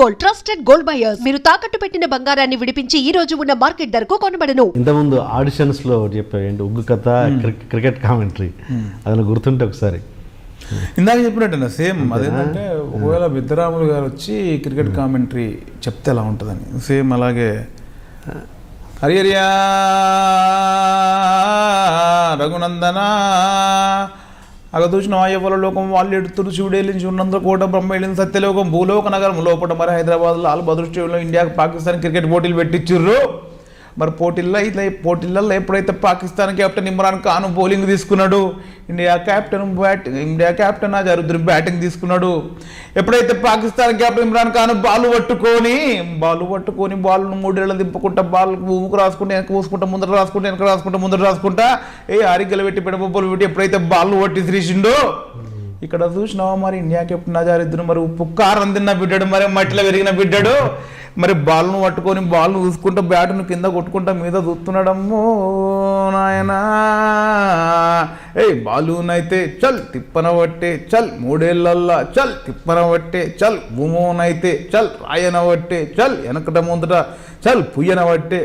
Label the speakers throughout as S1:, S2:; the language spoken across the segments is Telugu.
S1: గోల్డ్ ట్రస్టెడ్ గోల్డ్ బయర్స్ మీరు తాకట్టు పెట్టిన బంగారాన్ని విడిపించి ఈ రోజు ఉన్న మార్కెట్ ధరకు కొనబడను.
S2: ఇంతకుముందు ఆడిషన్స్లో ఒకటి చెప్పావు ఏంటి? ఉగ్గు కథ క్రి- క్రికెట్ కామెంటరీ అది నాకు గుర్తుంటే ఒకసారి.
S3: ఇందాక చెప్పినట్టు సేమ్ అదేంటంటే ఒకవేళ విద్యరాములు గారు వచ్చి క్రికెట్ కామెంటరీ చెప్తే ఎలా ఉంటుందని. సేమ్ అలాగే. హరియరియా రఘునందన అగ చూసిన లోకం వాళ్ళు ఎడుతురు శివుడేలించి ఉన్నందుకు కోట బ్రహ్మేళిన సత్యలోకం భూలోక నగరం లోపల మరి హైదరాబాద్ లాల్ బహదూర్ స్టేడియంలో పాకిస్తాన్ క్రికెట్ పోటీలు పెట్టించుర్రు. మరి పోటీల్లో ఇట్లా పోటీలలో ఎప్పుడైతే పాకిస్తాన్ కెప్టెన్ ఇమ్రాన్ ఖాన్ బౌలింగ్ తీసుకున్నాడు India captain bat India captain Azharuddin batting తీసుకున్నాడు. ఎప్పుడైతే పాకిస్తాన్ కెప్టెన్ ఇమ్రాన్ ఖాన్ బాల్ పట్టుకొని బాల్ పట్టుకొని బాల్ను మూడేళ్ళు దింపుకుంటా బాల్ ఊకు రాసుకుంటే వెనక పూసుకుంటా ముందర రాసుకుంటా వెనక రాసుకుంటా ముందర రాసుకుంటా ఏ ఆరిగ్గలు పెట్టి పెడబొబ్బలు పెట్టి ఎప్పుడైతే బాల్ పట్టి తీసిండో ఇక్కడ చూసినావా మరి ఇండియా కెప్టెన్ అజారుద్దీన్ మరి ఉప్పు కారం తిన్న బిడ్డాడు మరి మట్టిలో పెరిగిన బిడ్డాడు. మరి బాల్ను పట్టుకొని బాల్ను చూసుకుంటూ బ్యాట్ను కింద కొట్టుకుంటా మీద చూస్తున్నాడమ్మో నాయనా. ఏయ్ బాలునైతే చల్ తిప్పన పట్టే చల్ మూడేళ్ళల్లా చల్ తిప్పన పట్టే చల్ భూమోనైతే చల్ రాయన పట్టే చల్ వెనకట ముందట చల్ పుయ్యన పట్టే.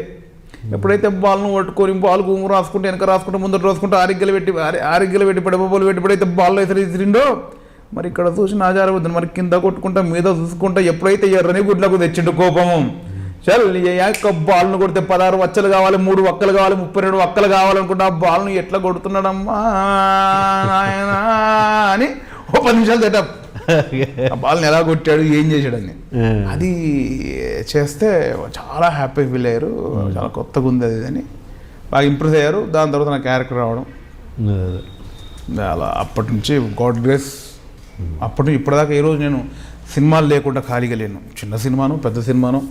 S3: ఎప్పుడైతే బాల్ను పట్టుకొని బాల్ గుమ్ము రాసుకుంటే వెనక రాసుకుంటే ముందర రాసుకుంటే ఆరిగ్గలు పెట్టి ఆరిగ్గలు పెట్టి పడబోలు పెట్టి ఎప్పుడైతే బాల్లో అయితే ఇసిరిండో మరి ఇక్కడ చూసిన ఆచారం వద్దు మరి కింద కొట్టుకుంటా మీద చూసుకుంటా ఎప్పుడైతే ఎర్రని గుడ్లకు తెచ్చిండు కోపము. చల్ యొక్క బాల్ను కొడితే పదహారు వచ్చలు కావాలి మూడు వక్కలు కావాలి ముప్పై రెండు వక్కలు కావాలనుకుంటే ఆ బాల్ను ఎట్లా కొడుతున్నాడమ్మా నాయనా అని ఓ పది నిమిషాలు సెటప్ ఆ బాల్ని ఎలా కొట్టాడు ఏం చేశాడని. అది చేస్తే చాలా హ్యాపీ ఫీల్ అయ్యారు. చాలా కొత్తగా ఉంది అది అని బాగా ఇంప్రెస్ అయ్యారు. దాని తర్వాత నా క్యారెక్టర్ రావడం. అలా అప్పటి నుంచి గాడ్ గ్రేస్ అప్పటి ఇప్పటిదాకా ఈరోజు రోజు నేను సినిమాలు లేకుండా ఖాళీగా లేను. చిన్న సినిమాను పెద్ద సినిమాను